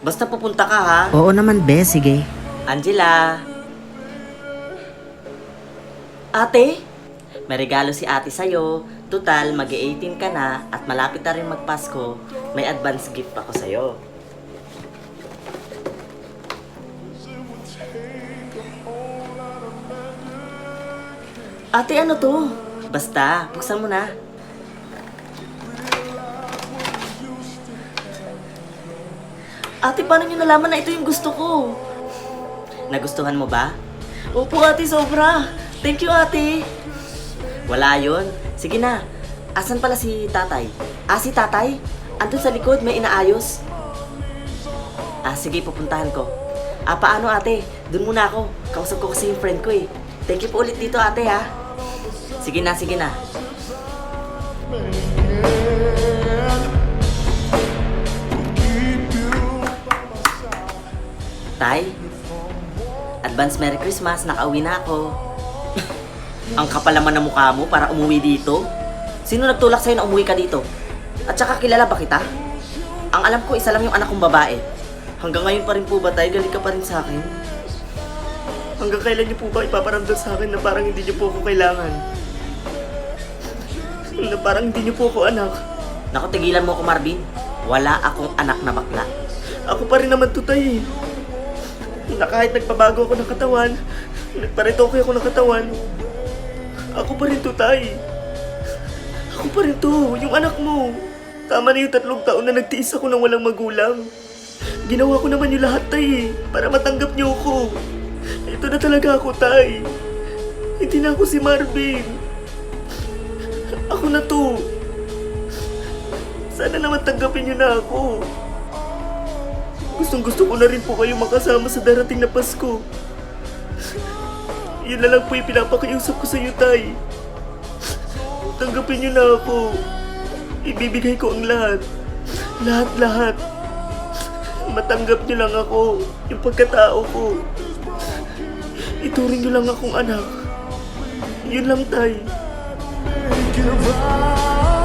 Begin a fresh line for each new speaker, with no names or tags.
Basta pupunta ka ha.
Oo naman, be. Sige.
Angela. Ate, may regalo si ate sa'yo. Total, mag 18 ka na at malapit na rin magpasko. May advance gift ako sa'yo. Ate, ano to? Basta, buksan mo na. Ate, paano niyo nalaman na ito yung gusto ko? Nagustuhan mo ba? Opo ate, sobra. Thank you ate. Wala yon. Sige na. Asan pala si tatay? Ah, si tatay? Andun sa likod, may inaayos. Ah, sige, pupuntahan ko. Ah, paano ate? Doon muna ako. Kausap ko kasi yung friend ko eh. Thank you po ulit dito ate ha. Sige na, sige na. Tay, advance Merry Christmas, nakauwi na ako. Ang kapal naman ng mukha mo para umuwi dito. Sino nagtulak sa'yo na umuwi ka dito? At saka kilala ba kita? Ang alam ko, isa lang yung anak kong babae. Hanggang ngayon pa rin po ba tayo? Galing ka pa rin sa akin? Hanggang kailan niyo po ba ipaparamdam sa akin na parang hindi niyo po ako kailangan? Na parang hindi niyo po ako anak. Naku, tigilan mo ako, Marvin. Wala akong anak na bakla. Ako pa rin naman tutay eh. Na kahit nagpabago ako ng katawan, nagparitoke ako ng katawan, ako pa rin tutay. Ako pa rin to, yung anak mo. Tama na yung tatlong taon na nagtiis ako ng walang magulang. Ginawa ko naman yung lahat, tay, para matanggap niyo ako. Ito na talaga ako, tay. Hindi na ako si Marvin. Ako na to. Sana naman tanggapin niyo na ako. Gustong gusto ko na rin po kayo makasama sa darating na Pasko. Yun na lang po yung pinapakiusap ko sa iyo, Tay. Tanggapin niyo na ako. Ibibigay ko ang lahat. Lahat-lahat. Matanggap niyo lang ako. Yung pagkatao ko. Ituring niyo lang akong anak. Yun lang, Tay.
Give up.